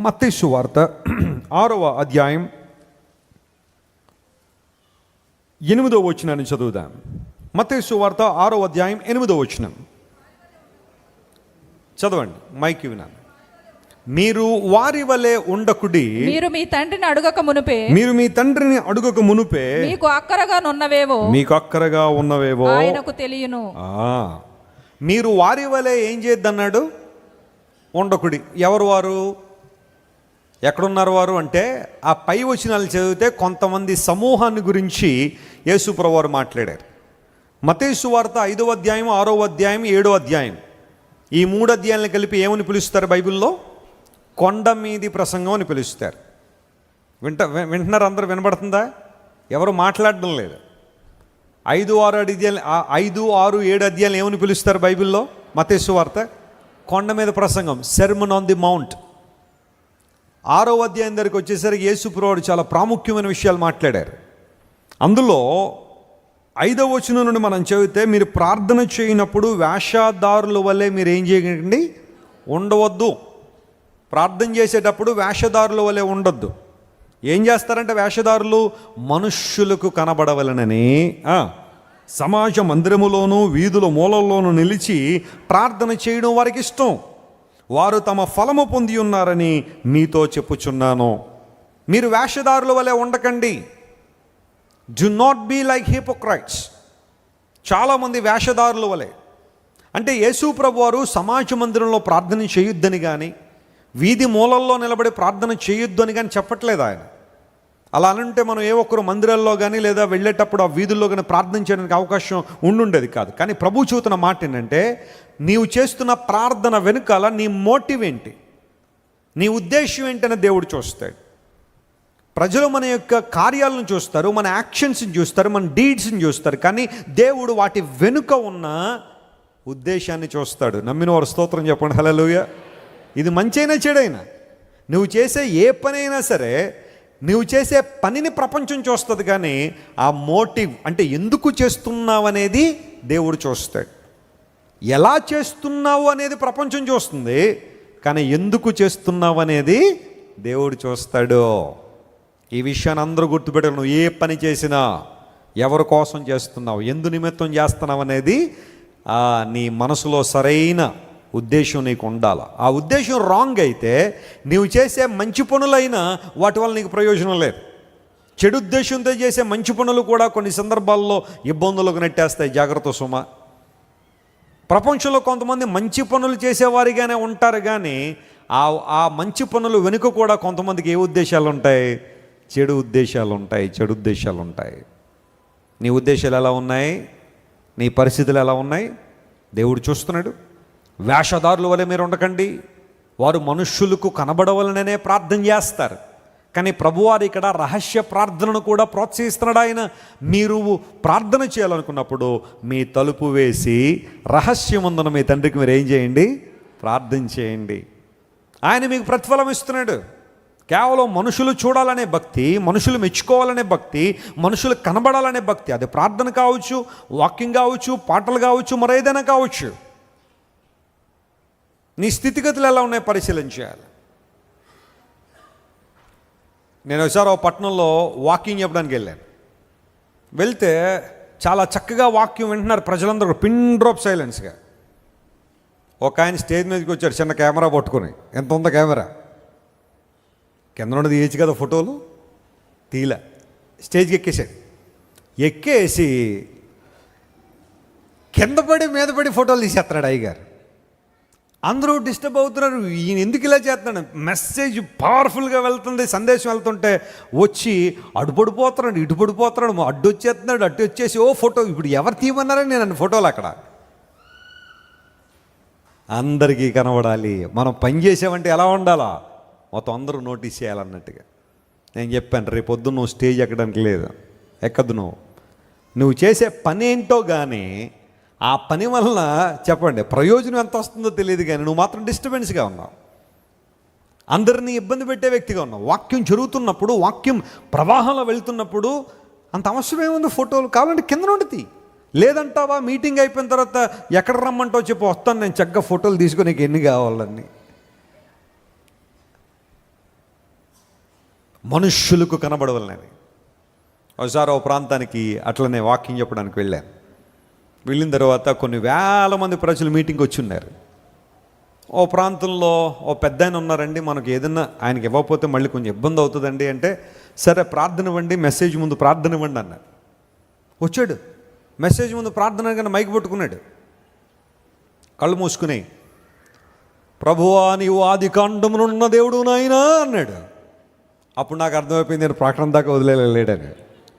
మత్తేసు వార్త ఆరవ అధ్యాయం ఎనిమిదో వచనాన్ని చదువుదాం. మత్తేసు వార్త ఆరో అధ్యాయం ఎనిమిదో వచనం. చదవండి మైక్ వినాలి. మీరు వారి వలె ఉండకుడి. మీరు మీ తండ్రిని అడుగక మునుపే. మీరు మీ తండ్రిని అడుగక మునుపే. మీకు అక్కరగా నున్నవేవో. మీకు అక్కరగా ఉన్నవేవో. ఆయనకు తెలియను. ఆ, మీరు వారి వలె ఏం చేద్దన్నాడు? ఉండకుడి. ఎవరు వారు? ఎక్కడున్నారు వారు అంటే ఆ పై వచనాలు చదివితే కొంతమంది సమూహాన్ని గురించి యేసుప్రభు వారు మాట్లాడారు. మతేసు వార్త ఐదవ అధ్యాయం ఆరో అధ్యాయం ఏడో అధ్యాయం. ఈ మూడు అధ్యాయాలను కలిపి ఏమని పిలుస్తారు బైబిల్లో? కొండ మీది ప్రసంగం అని పిలుస్తారు. వింట వింటున్నారు అందరూ? వినబడుతుందా? ఎవరు మాట్లాడడం లేదు. ఐదు ఆరు అధ్యాయులు ఐదు ఆరు ఏడు అధ్యాయులు ఏమని పిలుస్తారు బైబిల్లో? మతేసు వార్త. కొండ మీద ప్రసంగం సెర్మన్ ఆన్ ది మౌంట్ ఆరో అధ్యాయం దగ్గరికి వచ్చేసరికి యేసుప్రవాడు చాలా ప్రాముఖ్యమైన విషయాలు మాట్లాడారు. అందులో ఐదవ వచనం నుండి మనం చదివితే మీరు ప్రార్థన చేయనప్పుడు వేషధారుల వల్లే మీరు ఏం చేయకండి? ఉండవద్దు. ప్రార్థన చేసేటప్పుడు వేషధారుల వల్లే ఉండొద్దు. ఏం చేస్తారంటే వేషధారులు మనుష్యులకు కనబడవలనని సమాజ మందిరములోను వీధుల మూలల్లోనూ నిలిచి ప్రార్థన చేయడం వారికి ఇష్టం. వారు తమ ఫలము పొంది ఉన్నారని మీతో చెప్పుచున్నాను. మీరు వేషధారుల వలె ఉండకండి. Do not be like hypocrites చాలామంది వేషధారుల వలె. అంటే యేసు ప్రభు వారు సమాజ మందిరంలో ప్రార్థన చేయొద్దని కానీ వీధి మూలల్లో నిలబడి ప్రార్థన చేయొద్దు అని కానీ చెప్పట్లేదు ఆయన. అలా అనంటే మనం ఏ ఒక్కరు మందిరాల్లో కానీ లేదా వెళ్ళేటప్పుడు ఆ వీధుల్లో కానీ ప్రార్థన చేయడానికి అవకాశం ఉండుండేది కాదు. కానీ ప్రభు చూతున్న మాట ఏంటంటే నీవు చేస్తున్న ప్రార్థన వెనుకాల నీ మోటివ్ ఏంటి? నీ ఉద్దేశం ఏంటని దేవుడు చూస్తాడు. ప్రజలు మన యొక్క కార్యాలను చూస్తారు మన యాక్షన్స్ని చూస్తారు మన డీడ్స్ని చూస్తారు. కానీ దేవుడు వాటి వెనుక ఉన్న ఉద్దేశాన్ని చూస్తాడు. నమ్మిన వారు స్తోత్రం చెప్పండి. హలలుయ ఇది మంచైనా చెడైనా. నువ్వు చేసే ఏ పనైనా సరే నువ్వు చేసే పనిని ప్రపంచం చూస్తుంది కానీ ఆ మోటివ్ అంటే ఎందుకు చేస్తున్నావు అనేది దేవుడు చూస్తాడు. ఎలా చేస్తున్నావు అనేది ప్రపంచం చూస్తుంది కానీ ఎందుకు చేస్తున్నావు అనేది దేవుడు చూస్తాడు. ఈ విషయాన్ని అందరూ గుర్తుపెట్టారు నువ్వు ఏ పని చేసినా ఎవరి కోసం చేస్తున్నావు ఎందు నిమిత్తం చేస్తున్నావు అనేది నీ మనసులో సరైన ఉద్దేశం నీకు ఉండాలి? ఆ ఉద్దేశం రాంగ్ అయితే నీవు చేసే మంచి పనులైనా వాటి వల్ల నీకు ప్రయోజనం లేదు. చెడు ఉద్దేశంతో చేసే మంచి పనులు కూడా కొన్ని సందర్భాల్లో ఇబ్బందులకు నెట్టేస్తాయి. జాగ్రత్త సుమ. ప్రపంచంలో కొంతమంది మంచి పనులు చేసేవారిగానే ఉంటారు కానీ ఆ ఆ మంచి పనులు వెనుక కూడా కొంతమందికి ఏ ఉద్దేశాలు ఉంటాయి? చెడు ఉద్దేశాలు ఉంటాయి చెడు ఉద్దేశాలు ఉంటాయి. నీ ఉద్దేశాలు ఎలా ఉన్నాయి? నీ పరిస్థితులు ఎలా ఉన్నాయి? దేవుడు చూస్తున్నాడు. వేషధారుల వలె మీరు ఉండకండి వారు మనుష్యులకు కనబడవలననే ప్రార్థన చేస్తారు. కానీ ప్రభువారు ఇక్కడ రహస్య ప్రార్థనను కూడా ప్రోత్సహిస్తున్నాడు ఆయన. మీరు ప్రార్థన చేయాలనుకున్నప్పుడు మీ తలుపు వేసి రహస్యమందున మీ తండ్రికి మీరు ఏం చేయండి? ప్రార్థన చేయండి. ఆయన మీకు ప్రతిఫలం ఇస్తున్నాడు. కేవలం మనుషులు చూడాలనే భక్తి మనుషులు మెచ్చుకోవాలనే భక్తి మనుషులు కనబడాలనే భక్తి. అది ప్రార్థన కావచ్చు వాకింగ్ కావచ్చు పాటలు కావచ్చు మరేదైనా కావచ్చు. నీ స్థితిగతులు ఎలా ఉన్నాయో పరిశీలన చేయాలి. నేను ఒకసారి ఓ పట్టణంలో వాకింగ్ చెప్పడానికి వెళ్ళాను. వెళ్తే చాలా చక్కగా వాక్యం వింటున్నారు ప్రజలందరూ పిన్ డ్రాప్ సైలెన్స్గా. ఒక ఆయన స్టేజ్ మీదకి వచ్చాడు చిన్న కెమెరా పట్టుకొని. ఎంత ఉందో కెమెరా? కింద నుండి తీయచ్చు కదా ఫోటోలు? తీల స్టేజ్కి ఎక్కేసాడు. ఎక్కేసి కింద పడి మీద పడి ఫోటోలు తీసేస్తున్నాడు అయ్యగారు. అందరూ డిస్టర్బ్ అవుతున్నారు. ఈయన ఎందుకు ఇలా చేస్తున్నాడు? మెసేజ్ పవర్ఫుల్గా వెళ్తుంది. సందేశం వెళ్తుంటే వచ్చి అడుపడిపోతున్నాడు ఇటుపడిపోతున్నాడు అడ్డు వచ్చేస్తున్నాడు అడ్డు వచ్చేసి ఓ ఫోటో ఇప్పుడు ఎవరు తీయమన్నారని నేను ఫోటోలు అక్కడ? అందరికీ కనబడాలి. మనం పని చేసామంటే ఎలా ఉండాలా? మొత్తం అందరూ నోటీస్ చేయాలన్నట్టుగా. నేను చెప్పాను రేపు పొద్దున్న నువ్వు స్టేజ్ ఎక్కడానికి లేదు. ఎక్కదు నువ్వు. నువ్వు చేసే పని ఏంటో కానీ ఆ పని వలన చెప్పండి ప్రయోజనం ఎంత వస్తుందో తెలియదు కానీ నువ్వు మాత్రం డిస్టర్బెన్స్గా ఉన్నావు. అందరినీ ఇబ్బంది పెట్టే వ్యక్తిగా ఉన్నావు. వాక్యం జరుగుతున్నప్పుడు వాక్యం ప్రవాహంలో వెళ్తున్నప్పుడు అంత అవసరమేముంది ఫోటోలు కావాలంటే కింద నుండి లేదంటావా మీటింగ్ అయిపోయిన తర్వాత ఎక్కడ రమ్మంటావు చెప్పు వస్తాను నేను చక్కగా ఫోటోలు తీసుకొని నీకు ఎన్ని కావాలని మనుష్యులకు కనబడవలనని. ఒకసారి ఓ ప్రాంతానికి అట్లనే వాకింగ్ చెప్పడానికి వెళ్ళాను. వెళ్ళిన తర్వాత కొన్ని వేల మంది ప్రజలు మీటింగ్కి వచ్చి ఉన్నారు. ఓ ప్రాంతంలో ఓ పెద్ద ఆయన ఉన్నారండి మనకు ఏదన్నా ఆయనకి ఇవ్వకపోతే మళ్ళీ కొంచెం ఇబ్బంది అవుతుందండి అంటే సరే ప్రార్థన ఇవ్వండి మెసేజ్ ముందు ప్రార్థన ఇవ్వండి అన్నారు. వచ్చాడు. మెసేజ్ ముందు ప్రార్థన కానీ మైక్ పట్టుకున్నాడు. కళ్ళు మూసుకుని ప్రభువా నీవు ఆది కాండమునున్న దేవుడు నాయనా అన్నాడు. అప్పుడు నాకు అర్థమైపోయింది నేను ప్రకటన దాకా వదిలేలేడని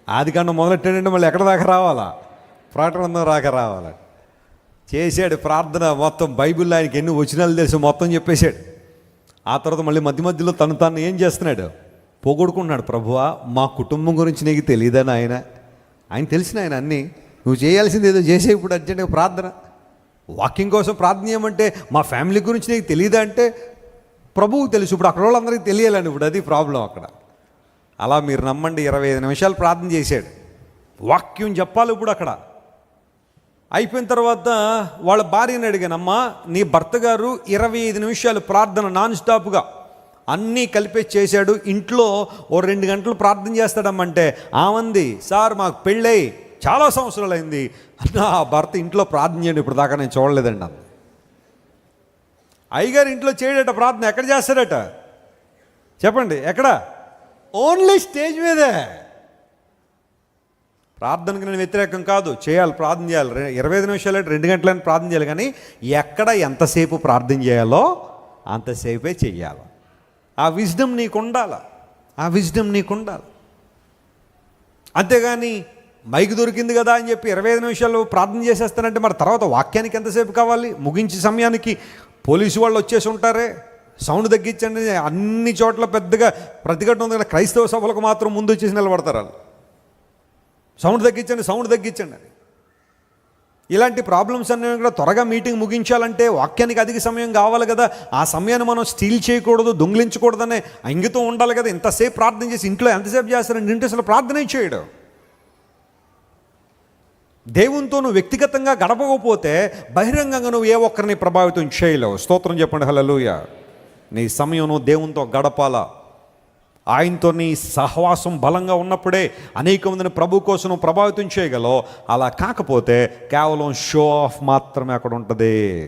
ఆది కాండం మొదలెట్టాడంటే మళ్ళీ ఎక్కడ దాకా రావాలా? ప్రకటన రాక రావాలి చేశాడు ప్రార్థన మొత్తం బైబిల్లో ఆయనకి ఎన్ని వచనాలు తెలుసు మొత్తం చెప్పేశాడు. ఆ తర్వాత మళ్ళీ మధ్య మధ్యలో తను తను ఏం చేస్తున్నాడు? పోగొడుకున్నాడు ప్రభువా మా కుటుంబం గురించి నీకు తెలియదని ఆయన ఆయన తెలిసిన ఆయన అన్నీ. నువ్వు చేయాల్సింది ఏదో చేసే ఇప్పుడు అర్జెంటుగా ప్రార్థన. వాకింగ్ కోసం ప్రార్థన చేయమంటే మా ఫ్యామిలీ గురించి నీకు తెలియదా అంటే ప్రభువు తెలుసు. ఇప్పుడు అక్కడ వాళ్ళందరికీ తెలియాలని ఇప్పుడు అది ప్రాబ్లం అక్కడ. అలా మీరు నమ్మండి ఇరవై ఐదు నిమిషాలు ప్రార్థన చేశాడు. వాక్యం చెప్పాలి ఇప్పుడు అక్కడ. అయిపోయిన తర్వాత వాళ్ళ భార్యని అడిగానమ్మా నీ భర్త గారు ఇరవై ఐదు నిమిషాలు ప్రార్థన నాన్ స్టాప్గా అన్నీ కలిపే చేశాడు. ఇంట్లో ఓ రెండు గంటలు ప్రార్థన చేస్తాడమ్మంటే ఆమంది సార్ మాకు పెళ్ళై చాలా సంవత్సరాలు అయింది నా భర్త ఇంట్లో ప్రార్థన చేయండి ఇప్పుడు దాకా నేను చూడలేదండి అమ్మ అయ్యగారు ఇంట్లో చేయడట ప్రార్థన ఎక్కడ చేస్తాడట చెప్పండి ఎక్కడ? ఓన్లీ స్టేజ్ మీదే. ప్రార్థనకు నేను వ్యతిరేకం కాదు. చేయాలి ప్రార్థన చేయాలి. ఇరవై ఐదు నిమిషాలు రెండు గంటలని ప్రార్థన చేయాలి కానీ ఎక్కడ ఎంతసేపు ప్రార్థన చేయాలో అంతసేపే చెయ్యాలి. ఆ విజ్డమ్ నీకు ఉండాలి. ఆ విజ్డమ్ నీకు ఉండాలి. అంతేగాని మైక్ దొరికింది కదా అని చెప్పి ఇరవై ఐదు నిమిషాలు ప్రార్థన చేసేస్తానంటే మరి తర్వాత వాక్యానికి ఎంతసేపు కావాలి? ముగించే సమయానికి పోలీసు వాళ్ళు వచ్చేసి ఉంటారే. సౌండ్ తగ్గించండి. అన్ని చోట్ల పెద్దగా ప్రతిఘటన ఉంది కదా. క్రైస్తవ సభలకు మాత్రం ముందు వచ్చేసి నిలబడతారు వాళ్ళు. సౌండ్ తగ్గించండి సౌండ్ తగ్గించండి అని. ఇలాంటి ప్రాబ్లమ్స్ అన్నీ కూడా త్వరగా మీటింగ్ ముగించాలంటే వాక్యానికి అధిక సమయం కావాలి కదా. ఆ సమయాన్ని మనం స్టీల్ చేయకూడదు దొంగిలించకూడదనే అంగితం ఉండాలి కదా. ఇంతసేపు ప్రార్థన చేసి ఇంట్లో ఎంతసేపు చేస్తారండి ఇంటి అసలు ప్రార్థనే చేయడం. దేవునితో నువ్వు వ్యక్తిగతంగా గడపకపోతే బహిరంగంగా నువ్వు ఏ ఒక్కరిని ప్రభావితం చేయలేవు. స్తోత్రం చెప్పండి హలలుయ నీ సమయం నువ్వు దేవునితో గడపాలా? ఆయనతో నీ సహవాసం బలంగా ఉన్నప్పుడే అనేక మందిని ప్రభు కోసం ప్రభావితం చేయగలవు. అలా కాకపోతే కేవలం షో ఆఫ్ మాత్రమే అక్కడ ఉంటుంది.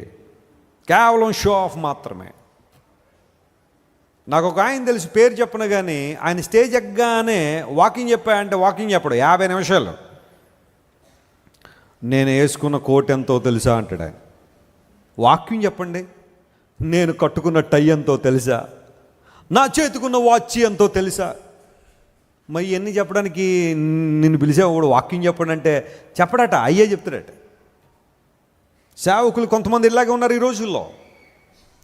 కేవలం షో ఆఫ్ మాత్రమే. నాకు ఒక ఆయన తెలిసి పేరు చెప్పను కానీ ఆయన స్టేజ్ ఎక్కగానే వాకింగ్ చెప్పాయంటే వాకింగ్ చెప్పడు. యాభై నిమిషాలు. నేను వేసుకున్న కోట్ ఎంతో తెలుసా అంటాడు ఆయన. వాక్యం చెప్పండి. నేను కట్టుకున్న టై ఎంతో తెలుసా? నా చేతికున్న వాచ్ ఎంతో తెలుసా? మరి ఇవన్నీ చెప్పడానికి నిన్ను పిలిచేవాడు వాక్యం చెప్పడంటే చెప్పడట అయ్యే చెప్తాడట. సేవకులు కొంతమంది ఇలాగే ఉన్నారు ఈ రోజుల్లో.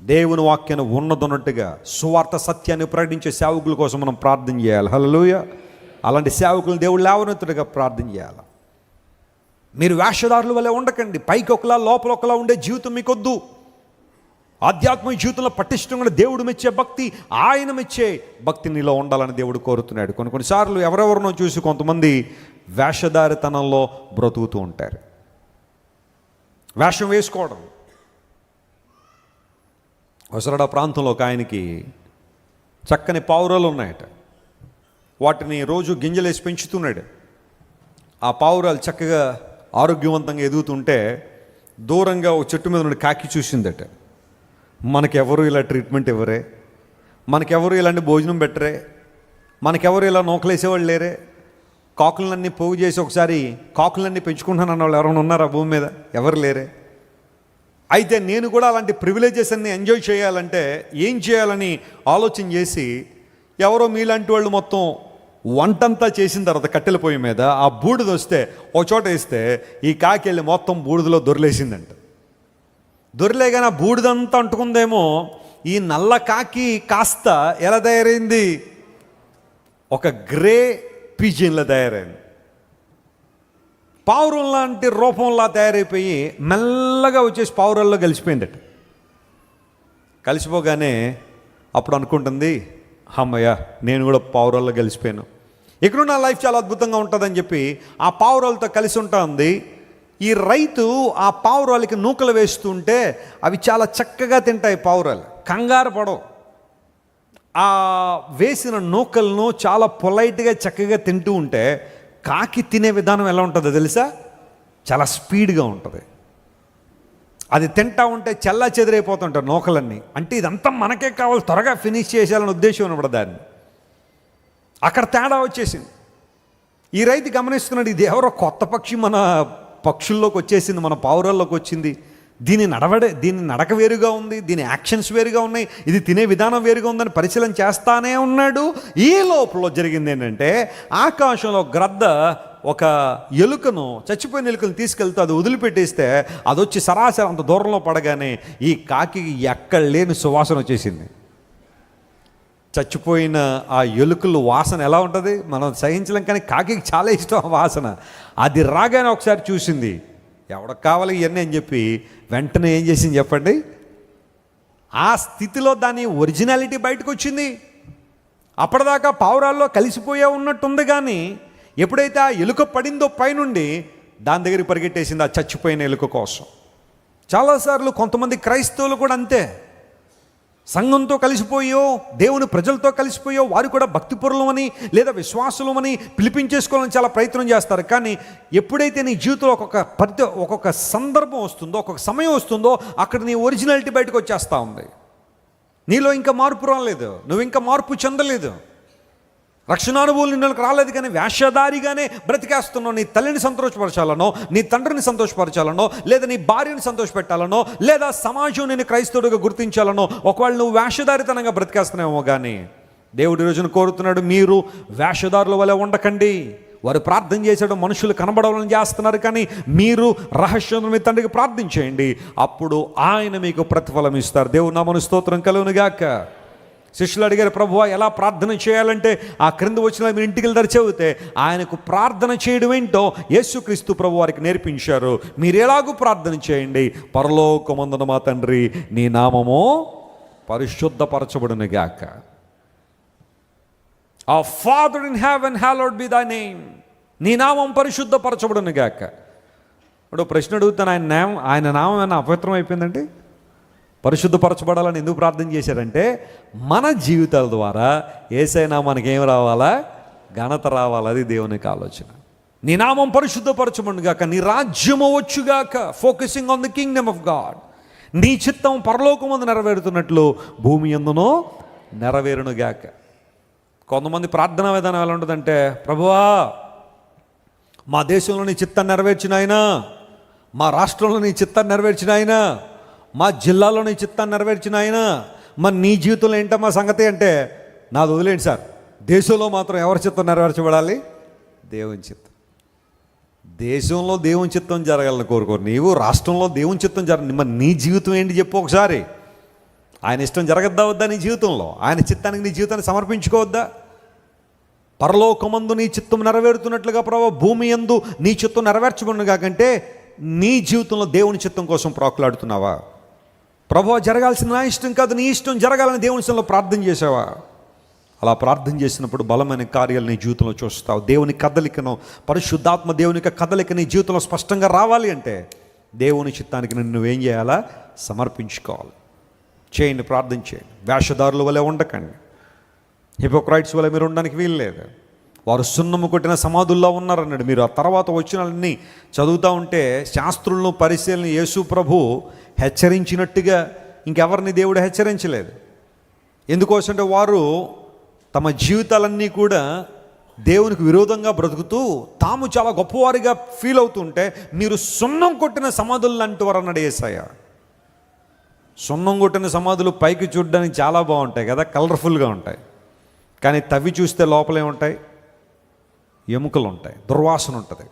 దేవుని వాక్యాన్ని ఉన్నదన్నట్టుగా సువార్త సత్యాన్ని ప్రకటించే సేవకుల కోసం మనం ప్రార్థన చేయాలి. హలోయ అలాంటి సేవకులను దేవుడు లేవనెత్తుడుగా ప్రార్థన చేయాలి. మీరు వేషధారుల వల్ల ఉండకండి. పైకి ఒకలా లోపల ఒకలా ఉండే జీవితం మీకొద్దు. ఆధ్యాత్మిక జీవితంలో పటిష్టంగా దేవుడు మెచ్చే భక్తి ఆయన మెచ్చే భక్తి నీలో ఉండాలని దేవుడు కోరుతున్నాడు. కొన్ని కొన్నిసార్లు ఎవరెవరినో చూసి కొంతమంది వేషధారితనంలో బ్రతుకుతూ ఉంటారు. వేషం వేసుకోవడం. వసరడ ప్రాంతంలో ఒక ఆయనకి చక్కని పావురాలు ఉన్నాయట. వాటిని రోజు గింజలేసి పెంచుతున్నాడు. ఆ పావురాలు చక్కగా ఆరోగ్యవంతంగా ఎదుగుతుంటే దూరంగా ఒక చెట్టు మీద నుండి కాకి చూసిందట. మనకెవరు ఇలా ట్రీట్మెంట్ ఇవ్వరే? మనకెవరు ఇలాంటి భోజనం పెట్టరే? మనకెవరు ఇలా నూకలేసేవాళ్ళు లేరే? కాకులన్నీ పోగు చేసి ఒకసారి కాకులన్నీ పెంచుకుంటున్నాను అన్న వాళ్ళు ఎవరైనా ఉన్నారా భూమి మీద? ఎవరు లేరే? అయితే నేను కూడా అలాంటి ప్రివిలేజెస్ అన్ని ఎంజాయ్ చేయాలంటే ఏం చేయాలని ఆలోచన చేసి ఎవరో మీలాంటి వాళ్ళు మొత్తం వంటంతా చేసిన తర్వాత కట్టెల పొయ్యి మీద ఆ బూడిద వస్తే ఒక చోట వేస్తే ఈ కాకి వెళ్ళి మొత్తం బూడిదలో దొరిలేసిందంట. దొరిలేగానే బూడిదంతా అంటుకుందేమో ఈ నల్ల కాకి కాస్త ఎలా తయారైంది? ఒక గ్రే పిజిన్లా తయారైంది. పావురం లాంటి రూపంలా తయారైపోయి మెల్లగా వచ్చేసి పావురాల్లో కలిసిపోయిందట. కలిసిపోగానే అప్పుడు అనుకుంటుంది అమ్మయ్య నేను కూడా పావురాల్లో కలిసిపోయాను. ఇక్కడ నా లైఫ్ చాలా అద్భుతంగా ఉంటుందని చెప్పి ఆ పావురాలతో కలిసి ఉంటుంది. ఈ రైతు ఆ పావురాలకి నూకలు వేస్తుంటే అవి చాలా చక్కగా తింటాయి పావురాలు. కంగారు పడవు. ఆ వేసిన నూకలను చాలా పొలైట్గా చక్కగా తింటూ ఉంటే కాకి తినే విధానం ఎలా ఉంటుందో తెలుసా? చాలా స్పీడ్గా ఉంటుంది. అది తింటా ఉంటే చల్లా చెదిరైపోతుంటారు నూకలన్నీ. అంటే ఇదంతా మనకే కావాలి త్వరగా ఫినిష్ చేసేయాలనే ఉద్దేశం ఉన్నప్పుడు దాన్ని. అక్కడ తేడా వచ్చేసింది. ఈ రైతు గమనిస్తున్నాడు ఇది ఎవరో కొత్త పక్షి మన పక్షుల్లోకి వచ్చేసింది మన పావురాల్లోకి వచ్చింది. దీని నడవడే దీని నడక వేరుగా ఉంది దీని యాక్షన్స్ వేరుగా ఉన్నాయి ఇది తినే విధానం వేరుగా ఉందని పరిశీలన చేస్తానే ఉన్నాడు. ఈ లోపల జరిగింది ఏంటంటే ఆకాశంలో గ్రద్ద ఒక ఎలుకను చచ్చిపోయిన ఎలుకను తీసుకెళ్తే అది వదిలిపెట్టేస్తే అది వచ్చి సరాసరి అంత దూరంలో పడగానే ఈ కాకి ఎక్కడ లేని సువాసన వచ్చేసింది. చచ్చిపోయిన ఆ ఎలుకలు వాసన ఎలా ఉంటుంది? మనం సహించలేం కానీ కాకి చాలా ఇష్టం ఆ వాసన. అది రాగానే ఒకసారి చూసింది. ఎవడకు కావాలి ఇవన్నీ అని చెప్పి వెంటనే ఏం చేసింది చెప్పండి? ఆ స్థితిలో దాని ఒరిజినాలిటీ బయటకు వచ్చింది. అప్పటిదాకా పావురాల్లో కలిసిపోయే ఉన్నట్టుంది కానీ ఎప్పుడైతే ఆ ఎలుక పడిందో పైనుండి దాని దగ్గరికి పరిగెట్టేసింది ఆ చచ్చిపోయిన ఎలుక కోసం. చాలాసార్లు కొంతమంది క్రైస్తవులు కూడా అంతే. సంఘంతో కలిసిపోయో దేవుని ప్రజలతో కలిసిపోయో వారు కూడా భక్తిపరులమని లేదా విశ్వాసులమని పిలిపించేసుకోవాలని చాలా ప్రయత్నం చేస్తారు. కానీ ఎప్పుడైతే నీ జీవితంలో ఒక్కొక్క పరిత ఒక్కొక్క సందర్భం వస్తుందో ఒక్కొక్క సమయం వస్తుందో అక్కడ నీ ఒరిజినాలిటీ బయటకు వచ్చేస్తూ ఉంది. నీలో ఇంకా మార్పు రాలేదు. నువ్వు ఇంకా మార్పు చెందలేదు. రక్షణానుభవం నిన్నకు రాలేదు కానీ వేషధారిగానే బ్రతికేస్తున్నావు. నీ తల్లిని సంతోషపరచాలనో నీ తండ్రిని సంతోషపరచాలనో లేదా నీ భార్యని సంతోషపెట్టాలనో లేదా సమాజం నేను క్రైస్తవుడిగా గుర్తించాలనో ఒకవేళ నువ్వు వేషధారితనంగా బ్రతికేస్తున్నావేమో కానీ దేవుడి రోజున కోరుతున్నాడు మీరు వేషధారుల వలె ఉండకండి. వారు ప్రార్థన చేసాడు మనుషులు కనబడాలని చేస్తున్నారు కానీ మీరు రహస్యం మీ తండ్రికి ప్రార్థన చేయండి అప్పుడు ఆయన మీకు ప్రతిఫలం ఇస్తారు. దేవుడు నామను స్తోత్రం కలుగునుగాక. శిష్యులు అడిగారు ప్రభు ఎలా ప్రార్థన చేయాలంటే ఆ క్రింద వచ్చిన మీరు ఇంటికి వెళ్తారు చెబితే ఆయనకు ప్రార్థన చేయడం ఏంటో యేసుక్రీస్తు ప్రభు వారికి నేర్పించారు. మీరు ఎలాగూ ప్రార్థన చేయండి. పరలోకమందున మా తండ్రి నీ నామము పరిశుద్ధపరచబడును గాక. ఆ father in heaven hallowed be the name నీ నామం పరిశుద్ధపరచబడును గాక. ఇప్పుడు ప్రశ్న అడుగుతాను ఆయన నామం ఆయన నామం ఏమైనా అపవిత్రం అయిపోయిందంటే పరిశుద్ధపరచబడాలని ఎందుకు ప్రార్థన చేశారంటే మన జీవితాల ద్వారా ఏసైనా మనకేం రావాలా? ఘనత రావాలి అది దేవునికి ఆలోచన. నీ నామం పరిశుద్ధపరచబడుగాక నీ రాజ్యము వచ్చుగాక focusing on the kingdom of God నీ చిత్తం పరలోకముందు నెరవేరుతున్నట్లు భూమి ఎందునో నెరవేరునుగాక కొంతమంది ప్రార్థనా విధానం ఎలా ఉంటుందంటే ప్రభువా మా దేశంలో నీ చిత్తాన్ని నెరవేర్చిన ఆయన మా రాష్ట్రంలో నీ చిత్తాన్ని నెరవేర్చిన ఆయన మా జిల్లాలో నీ చిత్తాన్ని నెరవేర్చిన ఆయన. మరి నీ జీవితంలో ఏంటో మా సంగతి అంటే? నాది వదిలేండి సార్. దేశంలో మాత్రం ఎవరి చిత్తం నెరవేర్చబడాలి దేవుని చిత్తం. దేశంలో దేవుని చిత్తం జరగాలని కోరుకోరు. నీవు రాష్ట్రంలో దేవుని చిత్తం జరగ మరి నీ జీవితం ఏంటి చెప్పు ఒకసారి. ఆయన ఇష్టం జరగద్దా వద్దా నీ జీవితంలో? ఆయన చిత్తానికి నీ జీవితాన్ని సమర్పించుకోవద్దా? పరలోకమందు నీ చిత్తం నెరవేరుతున్నట్లుగా ప్రభావ భూమి ఎందు నీ చిత్తం నెరవేర్చబడిన కాకంటే నీ జీవితంలో దేవుని చిత్తం కోసం ప్రాకులాడుతున్నావా? ప్రభు జరగాల్సిన నా ఇష్టం కాదు నీ ఇష్టం జరగాలని దేవుని సంలో ప్రార్థన చేసావా అలా ప్రార్థన చేసినప్పుడు బలమైన కార్యాలు నీ జీవితంలో చూస్తావు. దేవుని కదలికను పరిశుద్ధాత్మ దేవుని యొక్క కదలిక నీ జీవితంలో స్పష్టంగా రావాలి అంటే దేవుని చిత్తానికి నిన్ను నువ్వేం చేయాలా? సమర్పించుకోవాలి. చేయండి ప్రార్థన చేయండి. వేషధారుల వలె ఉండకండి. హిపోక్రైట్స్ వల్ల మీరు ఉండడానికి వీలు లేదు వారు సున్నము కొట్టిన సమాధుల్లో ఉన్నారన్నాడు. మీరు ఆ తర్వాత వచ్చినన్ని చదువుతూ ఉంటే శాస్త్రులను పరిశీలన యేసు ప్రభు హెచ్చరించినట్టుగా ఇంకెవరిని దేవుడు హెచ్చరించలేదు. ఎందుకోసంటే వారు తమ జీవితాలన్నీ కూడా దేవునికి విరోధంగా బ్రతుకుతూ తాము చాలా గొప్పవారిగా ఫీల్ అవుతుంటే మీరు సున్నం కొట్టిన సమాధులు లాంటి వారు అన్నాడు ఏసయ్య. సున్నం కొట్టిన సమాధులు పైకి చూడడానికి చాలా బాగుంటాయి కదా కలర్ఫుల్గా ఉంటాయి. కానీ తవ్వి చూస్తే లోపలే ఉంటాయి. ఎముకలు ఉంటాయి దుర్వాసన ఉంటుంది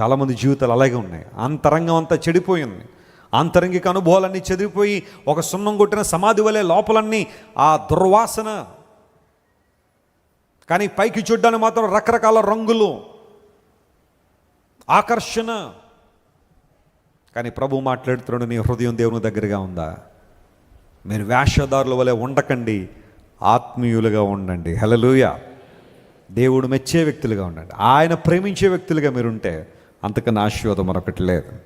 చాలామంది జీవితాలు అలాగే ఉన్నాయి. అంతరంగం అంతా చెడిపోయింది. ఆంతరంగిక అనుభవాలన్నీ చెదిరిపోయి ఒక సున్నం కొట్టిన సమాధి వలె లోపలన్నీ ఆ దుర్వాసన. కానీ పైకి చూడ్డానికి మాత్రం రకరకాల రంగులు ఆకర్షణ. కానీ ప్రభు మాట్లాడుతున్నాడు నీ హృదయం దేవుని దగ్గరగా ఉందా? మీరు వేషధారుల వలె ఉండకండి ఆత్మీయులుగా ఉండండి. హలలుయా దేవుడు మెచ్చే వ్యక్తులుగా ఉండండి. ఆయన ప్రేమించే వ్యక్తులుగా మీరుంటే అంతకన్నా ఆశీర్వాదం మరొకటి లేదు.